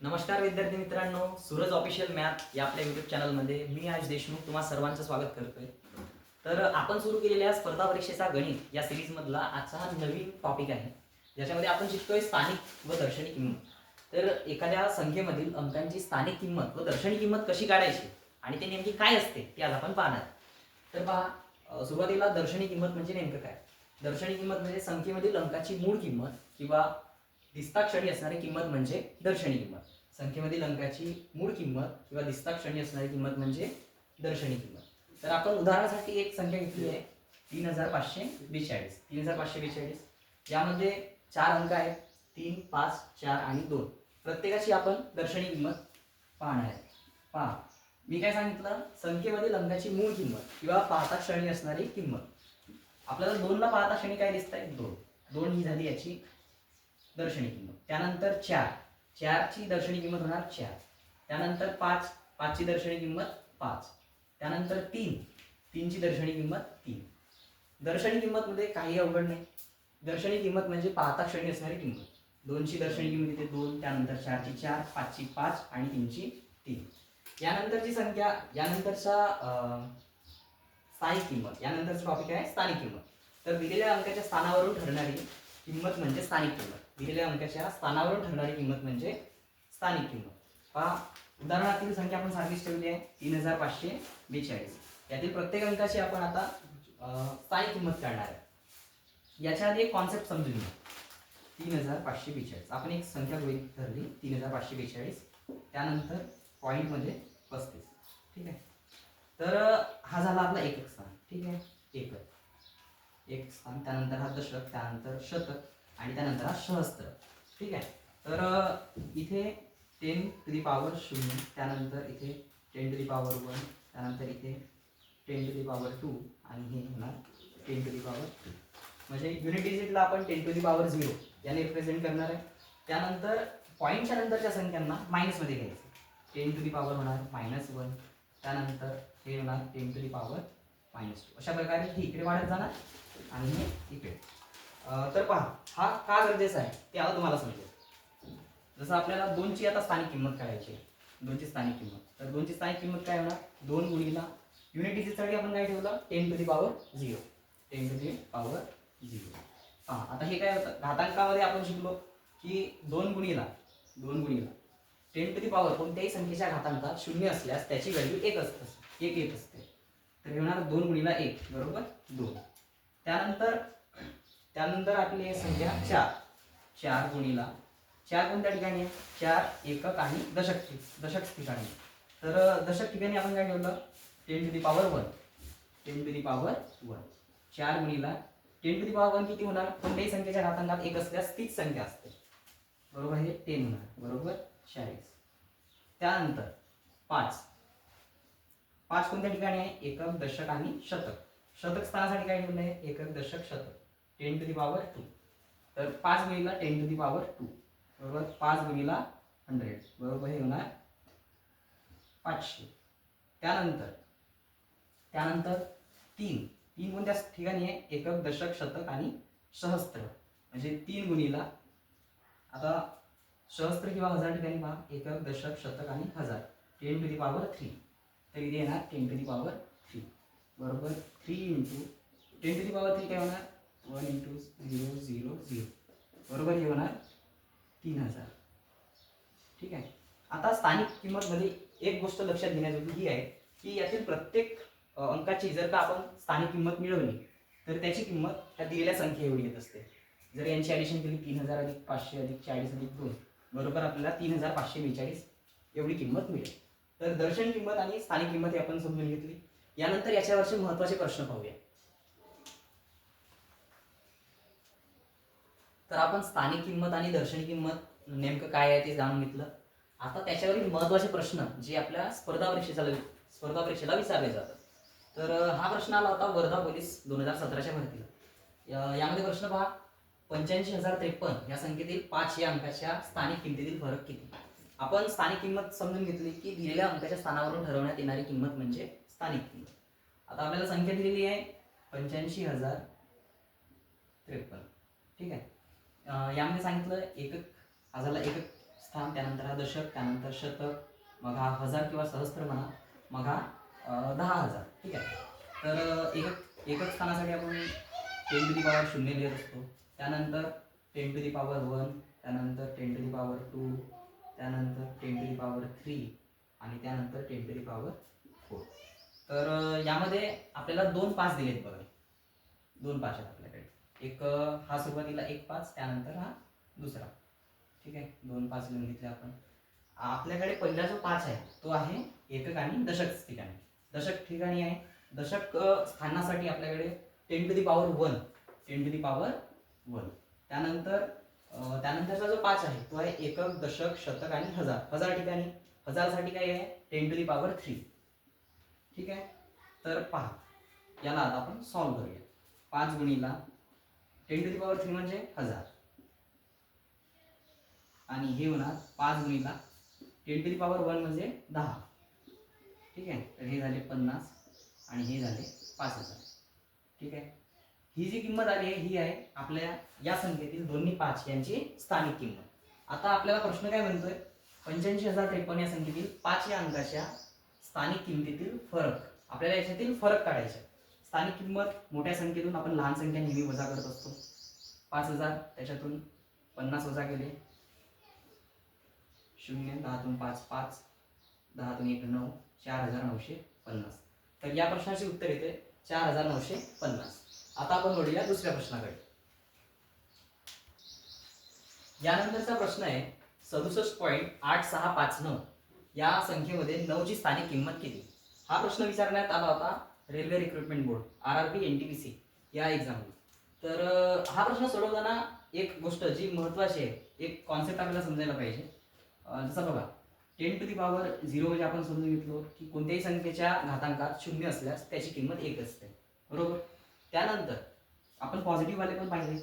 नमस्कार विद्यार्थी मित्रांनो सूरज ऑफिशियल मॅथ या आपल्या युट्यूब चॅनलमध्ये मी आज देशमुख तुम्हा सर्वांचं स्वागत करतोय. तर आपण सुरू केलेल्या स्पर्धा परीक्षेचा गणित या सिरीजमधला आजचा हा नवीन टॉपिक आहे. ज्याच्यामध्ये आपण शिकतोय स्थानिक व दर्शनी किंमत. तर एखाद्या संख्येमधील अंकांची स्थानिक किंमत व दर्शनी किंमत कशी काढायची आणि ते नेमकी काय असते ते आज आपण पाहणार. तर पहा सुरुवातीला दर्शनी किंमत म्हणजे नेमकं काय? दर्शनी किंमत म्हणजे संख्येमधील अंकाची मूळ किंमत किंवा दिस्ताक्षणी असणारी किंमत म्हणजे दर्शनी किंमत. संख्येमधील अंकाची मूळ किंमत किंवा दिस्ताक्षणी असणारी किंमत म्हणजे दर्शनी किंमत. तर आपण उदाहरणासाठी एक संख्या घेतली आहे. तीन हजार पाचशे बेचाळीस. तीन हजार पाचशे बेचाळीस. यामध्ये चार अंक आहेत. तीन पाच चार आणि दोन. प्रत्येकाची आपण दर्शनी किंमत पाहणार आहे. पहा. मी काय सांगितलं? संख्येमधील अंकाची मूळ किंमत किंवा पाहता क्षणी असणारी किंमत. आपल्याला दोनला पाहता क्षणी काय दिसत आहे दोन. दोन ही झाली याची दर्शनी किंमत. त्यानंतर चार. चारची दर्शनी किंमत होणार चार. त्यानंतर पाच. पाचची दर्शनी किंमत पाच. त्यानंतर तीन. तीनची दर्शनी किंमत तीन. दर्शनी किंमतमध्ये काही अवघड नाही. दर्शनी किंमत म्हणजे पाहता क्षणी असणारी किंमत. दोनची दर्शनी किंमत येते दोन त्यानंतर चारची चार पाचची पाच आणि तीनची तीन. यानंतरची संख्या यानंतरचा अं, स्थानिक किंमत यानंतरचं टॉपिक आहे स्थानिक किंमत. तर दिलेल्या अंकाच्या स्थानावरून ठरणारी किंमत म्हणजे स्थानिक किंमत. दिलेल्या अंकाच्या स्थानावरून ठरणारी किंमत म्हणजे स्थानिक किंमत. पहा उदाहरणातील संख्या आपण सारखीच ठेवली आहे तीन हजार पाचशे बेचाळीस. यातील प्रत्येक अंकाची आपण आता स्थानिक किंमत काढणार आहे. याच्या आधी एक कॉन्सेप्ट समजून घ्या तीन हजार पाचशे बेचाळीस. आपण एक संख्या गृहीत धरली तीन हजार पाचशे बेचाळीस. त्यानंतर पॉईंटमध्ये म्हणजे पस्तीस. ठीक आहे? तर हा झाला आपला एकक स्थान. ठीक आहे? एकक. एक स्थान त्यानंतर हा दशक त्यानंतर शतक. आणि त्यानंतर हा सहस्त्र. ठीक आहे? तर इथे टेन टू दी पॉवर शून्य त्यानंतर इथे ten to the power one त्यानंतर इथे ten to the power two आणि हे होणार ten to the power two म्हणजे युनिट डिजिटला आपण ten to the power zero याने रिप्रेझेंट करणार आहे. त्यानंतर पॉईंटच्या नंतरच्या संख्यांना मायनसमध्ये घ्यायचं. टेन टू दी पॉवर होणार मायनस वन त्यानंतर हे होणार ten to the power minus two अशा प्रकारे हे इकडे वाढत जाणार आणि हे इकडे. तर पहा हा का गरजेचा आहे? ते आता तुम्हाला समजेल. जसं आपल्याला दोनची आता स्थानिक किंमत काढायची आहे. दोनची स्थानिक किंमत. तर दोनची स्थानिक किंमत काय होणार? दोन गुणीला युनिट डिजिटसाठी आपण काय ठेवलं? Ten to the power zero ten to the power zero हां आता हे काय होतं? घातांकामध्ये आपण शिकलो की दोन गुणीला दोन गुणीला टेन टू दी पॉवर कोणत्याही संख्येच्या घातांकात शून्य असल्यास त्याची व्हॅल्यू एक असते. एक येत असते. तर हे होणार दोन गुणीला एक बरोबर? दोन. त्यानंतर त्यानंतर आपली संख्या चार. चार गुणीला. चार कोणत्या ठिकाणी आहे? चार एकक आणि दशक दशक ठिकाणी. तर दशक ठिकाणी आपण काय ठेवलं? Ten to the power one ten to the power one चार गुणीला. Ten to the power one किती होणार? कोणत्याही संख्येच्या घातांकात एक असल्यास तीच संख्या असते. बरोबर हे टेन होणार. बरोबर? चाळीस. त्यानंतर पाच. पाच कोणत्या ठिकाणी आहे? एकक दशक आणि शतक. शतक स्थानासाठी काय ठेवलं आहे एकक दशक शतक. Ten to the power two तर पाच गुणीला ten to the power two बरोबर? पाच गुणीला हंड्रेड बरोबर? हे होणार पाचशे. त्यानंतर त्यानंतर तीन. तीन कोणत्या ठिकाणी आहे? एकक दशक शतक आणि सहस्त्र. म्हणजे तीन गुणीला आता सहस्त्र किंवा हजार ठिकाणी पहा. एकक दशक शतक आणि हजार. Ten to the power three तर इथे येणार ten to the power three बरोबर? Three into ten to the power three काय होणार? One into zero zero zero. बरोबर हे होणार तीन हजार. ठीक आहे? आता स्थानिक किंमतमध्ये एक गोष्ट लक्षात घेण्याजोगी ही आहे की यातील प्रत्येक अंकाची जर का आपण स्थानिक किंमत मिळवली तर त्याची किंमत त्या दिलेल्या संख्ये एवढी येत असते. जर यांची ॲडिशन केली तीन हजार अधिक पाचशे अधिक चाळीस अधिक दोन बरोबर आपल्याला तीन हजार पाचशे बेचाळीस एवढी किंमत मिळेल. तर दर्शन किंमत आणि स्थानिक किंमत हे आपण समजून घेतली. यानंतर याच्यावरचे महत्त्वाचे प्रश्न पाहूया. तर आपण स्थानिक किंमत आणि दर्शनी किंमत नेमकं काय आहे ते जाणून घेतलं. आता त्याच्यावरील महत्त्वाचे प्रश्न जे आपल्या स्पर्धा परीक्षेचा स्पर्धा परीक्षेला विचारले जातात. तर हा प्रश्न आला होता वर्धा पोलीस दोन हजार सतराच्या भरतीला. यामध्ये प्रश्न पहा. पंच्याऐंशी हजार त्रेपन्न या संख्येतील पाच या अंकाच्या स्थानिक किमतीतील फरक किती? आपण स्थानिक किंमत समजून घेतली की दिलेल्या अंकाच्या स्थानावरून ठरवण्यात येणारी किंमत म्हणजे स्थानिक किंमत. आता आपल्याला संख्या दिलेली आहे पंच्याऐंशी हजार त्रेपन्न. ठीक आहे? यामध्ये सांगितलं एकक आजाला झाला एकक स्थान त्यानंतर हा दशक त्यानंतर शतक मग हा हजार किंवा सहस्त्र म्हणा मग हा दहा हजार. ठीक आहे? तर एकक एकक स्थानासाठी आपण टेन टू दी पॉवर शून्य लिहित असतो. त्यानंतर ten to the power one त्यानंतर ten to the power two त्यानंतर ten to the power three आणि त्यानंतर ten to the power four तर यामध्ये आपल्याला दोन पाच दिलेत बघा. दोन पाच आहेत. एक हा सुरुवातीला एक पाच त्यानंतर हा दुसरा. ठीक आहे? दोन पाच लिहून घेतले आपण. आपल्याकडे पहिला जो पाच आहे. तो आहे एकक आणि दशक ठिकाणी. दशक ठिकाणी आहे. दशक स्थानासाठी आपल्याकडे ten to the power one ten to the power one त्यानंतर त्यानंतरचा जो पाच आहे तो आहे एकक दशक शतक आणि हजार. हजार ठिकाणी. हजारसाठी काय आहे? Ten to the power three ठीक आहे? तर पहा. याला आता आपण सॉल्व्ह करूया. पाच गुणीला ten to the power three म्हणजे हजार. आणि हे होणार पाच गुणिला ten to the power one म्हणजे दहा. ठीक आहे? तर हे झाले पन्नास आणि हे झाले पाच हजार. ठीक आहे? ही जी किंमत आली आहे ही आहे आपल्या या संख्येतील दोन्ही पाच यांची स्थानिक किंमत. आता आपल्याला प्रश्न काय म्हणतोय? पंच्याऐंशी हजार त्रेपन्न या संख्येतील पाच या अंकाच्या स्थानिक किमतीतील फरक. आपल्याला याच्यातील फरक काढायचा स्थानिक किंमत मोठ्या संख्येतून आपण लहान संख्या नेहमी वजा करत असतो. पाच हजार त्याच्यातून पन्नास वजा केले. शून्य दहातून पाच पाच. दहातून एक नऊ. चार हजार नऊशे पन्नास. तर या प्रश्नाचे उत्तर येते. चार हजार नऊशे पन्नास. आता आपण वळूया दुसऱ्या प्रश्नाकडे. यानंतरचा प्रश्न आहे सदुसष्ट पॉईंट आठ सहा पाच नऊ. या संख्येमध्ये नऊची स्थानिक किंमत किती? हा प्रश्न विचारण्यात आला होता. Railway recruitment board R R B N T P C या एक्झामला तर हा प्रश्न सोडवताना एक गोष्ट जी महत्त्वाची आहे एक कॉन्सेप्ट आपल्याला समजायला पाहिजे. जसं बघा ten to the power zero म्हणजे आपण समजून घेतलो की कोणत्याही संख्येच्या घातांकात शून्य असल्यास त्याची किंमत एक असते. बरोबर? त्यानंतर आपण पॉझिटिव्हवाले पण पाहिले.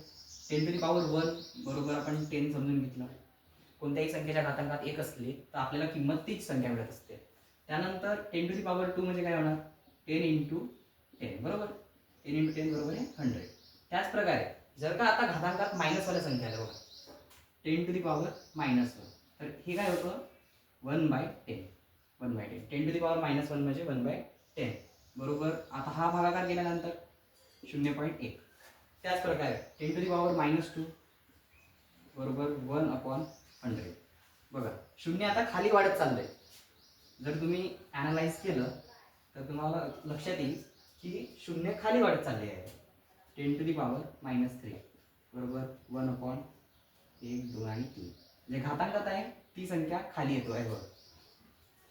Ten to the power one बरोबर आपण टेन समजून घेतलं. कोणत्याही संख्येच्या घातांकात एक असली तर आपल्याला किंमत तीच संख्या मिळत असते. त्यानंतर ten to the power two म्हणजे काय होणार? टेन इंटू टेन बरोबर? टेन इंटू टेन बरोबर आहे हंड्रेड त्याचप्रकारे जर का आता घातांकात मायनसवाल्या संख्या आल्या बघा. Ten to the power minus one तर हे काय होतं? One by ten one by ten ten to the power minus one म्हणजे वन बाय टेन बरोबर? आता हा भागाकार केल्यानंतर शून्य पॉईंट एक. त्याच प्रकारे ten to the power minus two बरोबर? वन अपॉन हंड्रेड बघा शून्य आता खाली वाढत चाललंय. जर तुम्ही ॲनालाइज केलं तर तुम्हाला लक्षात येईल की शून्य खाली वाढत चालले आहे. Ten to the power minus three बरोबर? वन अपॉन एक दोन आणि तीन. जे घातांकात आहे ती संख्या खाली येतो आहे बघ.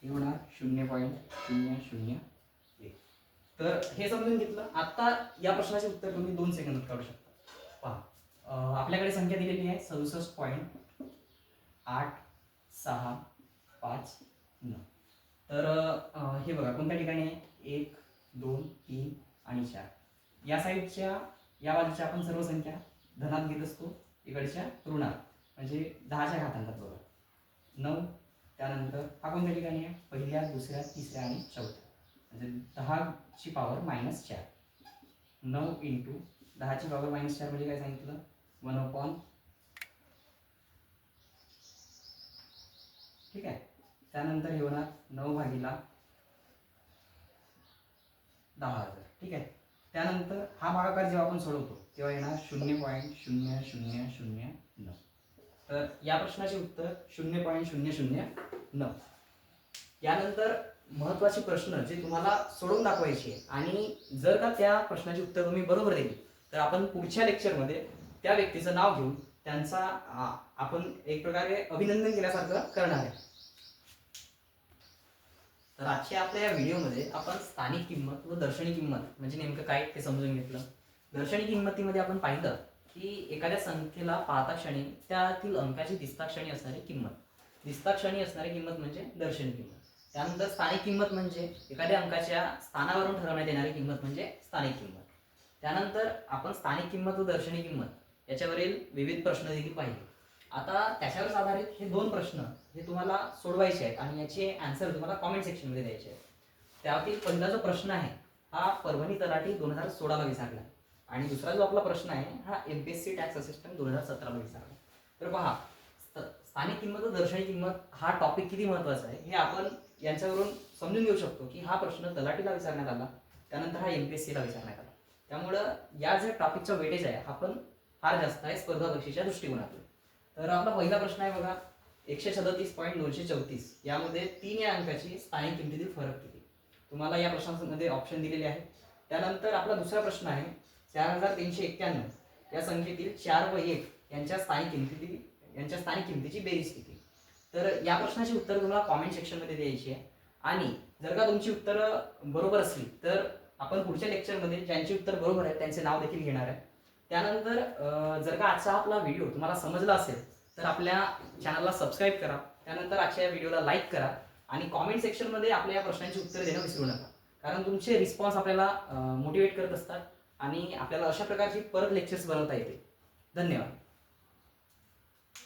हे होणार शून्य पॉईंट शून्य शून्य एक. तर हे समजून घेतलं. आत्ता या प्रश्नाचे उत्तर तुम्ही दोन सेकंदात काढू शकता. पहा. आपल्याकडे संख्या दिलेली आहे सदुसष्ट पॉईंट आठ सहा पाच नऊ. तर हे बघा कोणत्या ठिकाणी? आहे एक दोन तीन आणि चार. या साईडच्या या बाजूच्या आपण सर्व संख्या धनात घेत असतो. इकडच्या ऋणात. म्हणजे दहाच्या घातांकात बघा. नऊ त्यानंतर हा कोणत्या ठिकाणी आहे? पहिल्या दुसऱ्या तिसऱ्या आणि चौथ्या. म्हणजे दहाची पॉवर मायनस चार. नऊ इंटू दहाची पॉवर मायनस चार म्हणजे काय सांगितलं? वन अपॉन ठीक आहे? त्यानंतर हे होणार नऊ भागीला दहा हजार. ठीक आहे? त्यानंतर हा भागाकार जेव्हा आपण सोडवतो तेव्हा येणार शून्य पॉईंट शून्य शून्य शून्य नऊ. तर या प्रश्नाचे उत्तर शून्य पॉईंट शून्य शून्य नऊ. यानंतर महत्त्वाचे प्रश्न जे तुम्हाला सोडवून दाखवायचे आणि जर का त्या प्रश्नाचे उत्तर तुम्ही बरोबर दिली तर आपण पुढच्या लेक्चरमध्ये त्या व्यक्तीचं नाव घेऊन त्यांचा आपण एक प्रकारे अभिनंदन केल्यासारखं करणार आहे. तर आजच्या आपल्या या व्हिडिओमध्ये आपण स्थानिक किंमत व दर्शनी किंमत म्हणजे नेमकं काय ते समजून घेतलं. दर्शनी किंमतीमध्ये आपण पाहिलं की एखाद्या संख्येला पाहता क्षणी त्यातील अंकाची दिसता क्षणी असणारी किंमत. दिसता क्षणी असणारी किंमत म्हणजे दर्शनी किंमत. त्यानंतर स्थानिक किंमत म्हणजे एखाद्या अंकाच्या स्थानावरून ठरवण्यात येणारी किंमत म्हणजे स्थानिक किंमत. त्यानंतर आपण स्थानिक किंमत व दर्शनी किंमत याच्यावरील विविध प्रश्न देखील पाहिले. आता त्याच्यावर आधारित हे दोन प्रश्न हे तुम्हाला सोडवायचे आहेत आणि याचे आन्सर तुम्हाला कॉमेंट सेक्शनमध्ये द्यायचे आहेत. त्यातील पहिला जो प्रश्न आहे हा परभणी तलाठी दोन हजार सोळाला विचारला आणि दुसरा जो आपला प्रश्न आहे हा M P S C tax assistant दोन हजार सतराला विचारला तर पहा स्थानिक किंमत व दर्शनी किंमत हा टॉपिक किती महत्त्वाचा आहे हे आपण यांच्यावरून समजून घेऊ शकतो की हा प्रश्न तलाठीला विचारण्यात आला त्यानंतर हा एम पी एस सीला विचारण्यात आला. त्यामुळं या ज्या टॉपिकचा वेटेज आहे आपण फार जास्त आहे स्पर्धा परीक्षेच्या दृष्टिकोनातून. तर आपला पहिला प्रश्न आहे बघा एकशे सदतीस पॉईंट दोनशे चौतीस. यामध्ये तीन या अंकाची स्थानिक किमतीतील फरक किती? तुम्हाला या प्रश्नामध्ये ऑप्शन दिलेले आहे त्यानंतर आपला दुसरा प्रश्न आहे चार हजार तीनशे एक्क्याण्णव. या संख्येतील चार व एक यांच्या स्थानिक किमतीतील यांच्या स्थानिक किमतीची बेरीज किती? तर या प्रश्नाची उत्तर तुम्हाला कॉमेंट सेक्शनमध्ये द्यायची आहे. आणि जर का तुमची उत्तरं बरोबर असली तर आपण पुढच्या लेक्चरमध्ये ज्यांची उत्तर बरोबर आहे त्यांचे नाव देखील घेणार आहे. त्यानंतर जर का आजचा आपला व्हिडिओ तुम्हाला समजला असेल तर आपल्या चॅनलला सबस्क्राईब करा. त्यानंतर आजच्या या व्हिडिओला लाईक करा आणि कॉमेंट सेक्शनमध्ये आपल्या या प्रश्नांची उत्तरं देणं विसरू नका. कारण तुमचे रिस्पॉन्स आपल्याला मोटिवेट करत असतात आणि आपल्याला अशा प्रकारची परत लेक्चर्स बनवता येते. धन्यवाद.